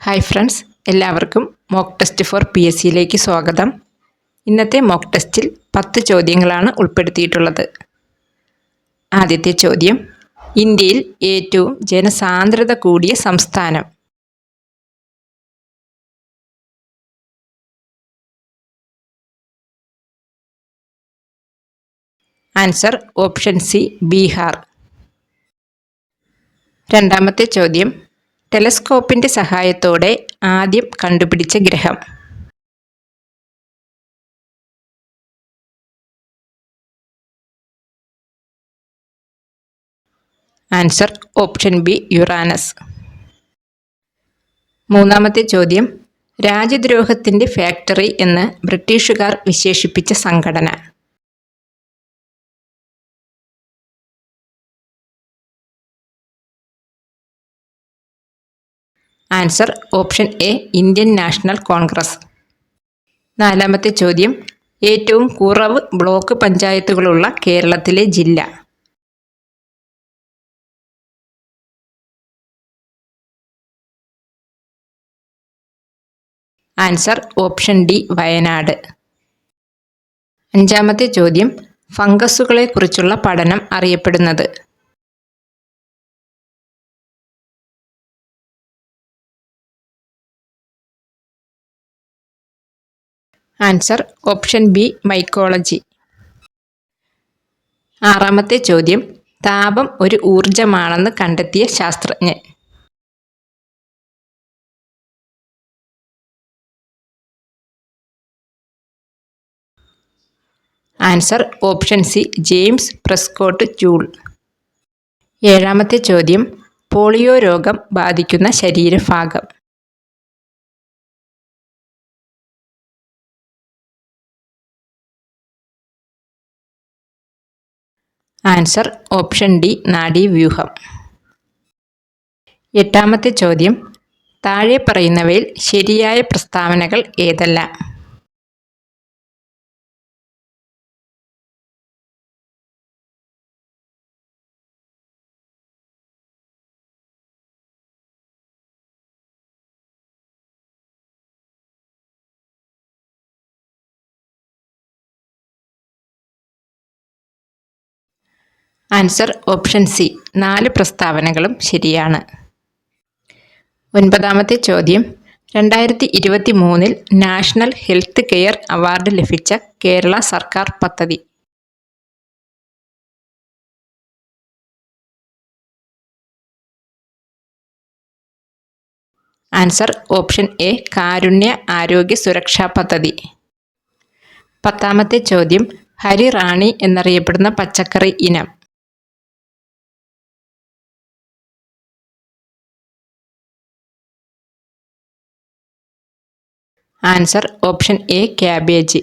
Hi friends എല്ലാവർക്കും mock test for P S സിയിലേക്ക് സ്വാഗതം. ഇന്നത്തെ മോക്ക് ടെസ്റ്റിൽ പത്ത് ചോദ്യങ്ങളാണ് ഉൾപ്പെടുത്തിയിട്ടുള്ളത്. ആദ്യത്തെ ചോദ്യം ഇന്ത്യയിൽ ഏറ്റവും ജനസാന്ദ്രത കൂടിയ സംസ്ഥാനം. Answer option C Bihar. രണ്ടാമത്തെ ചോദ്യം ടെലസ്കോപ്പിന്റെ സഹായത്തോടെ ആദ്യം കണ്ടുപിടിച്ച ഗ്രഹം. Answer option B Uranus. മൂന്നാമത്തെ ചോദ്യം രാജ്യദ്രോഹത്തിന്റെ ഫാക്ടറി എന്ന് ബ്രിട്ടീഷുകാർ വിശേഷിപ്പിച്ച സംഘടന. Answer option A Indian National Congress. നാലാമത്തെ ചോദ്യം ഏറ്റവും കുറവ് ബ്ലോക്ക് പഞ്ചായത്തുകളുള്ള കേരളത്തിലെ ജില്ല. Answer option D Wayanad. അഞ്ചാമത്തെ ചോദ്യം ഫംഗസുകളെക്കുറിച്ചുള്ള പഠനം അറിയപ്പെടുന്നത്. Answer option B mycology. ആറാമത്തെ ചോദ്യം താപം ഒരു ഊർജമാണെന്ന് കണ്ടെത്തിയ ശാസ്ത്രജ്ഞൻ. Answer option C James Prescott Joule. ഏഴാമത്തെ ചോദ്യം പോളിയോ രോഗം ബാധിക്കുന്ന ശരീരഭാഗം. ആൻസർ ഓപ്ഷൻ ഡി നാഡീവ്യൂഹം എട്ടാമത്തെ ചോദ്യം താഴെ പറയുന്നവയിൽ ശരിയായ പ്രസ്താവനകൾ ഏതെല്ലാം? Answer option C. നാല് പ്രസ്താവനകളും ശരിയാണ്. ഒൻപതാമത്തെ ചോദ്യം. രണ്ടായിരത്തി ഇരുപത്തി മൂന്നിൽ നാഷണൽ ഹെൽത്ത് കെയർ അവാർഡ് ലഭിച്ച കേരള സർക്കാർ പദ്ധതി. ആൻസർ ഓപ്ഷൻ എ കാരുണ്യ ആരോഗ്യ സുരക്ഷാ പദ്ധതി. പത്താമത്തെ ചോദ്യം. ഹരിറാണി എന്നറിയപ്പെടുന്ന പച്ചക്കറി ഇനം. Answer option A cabbage.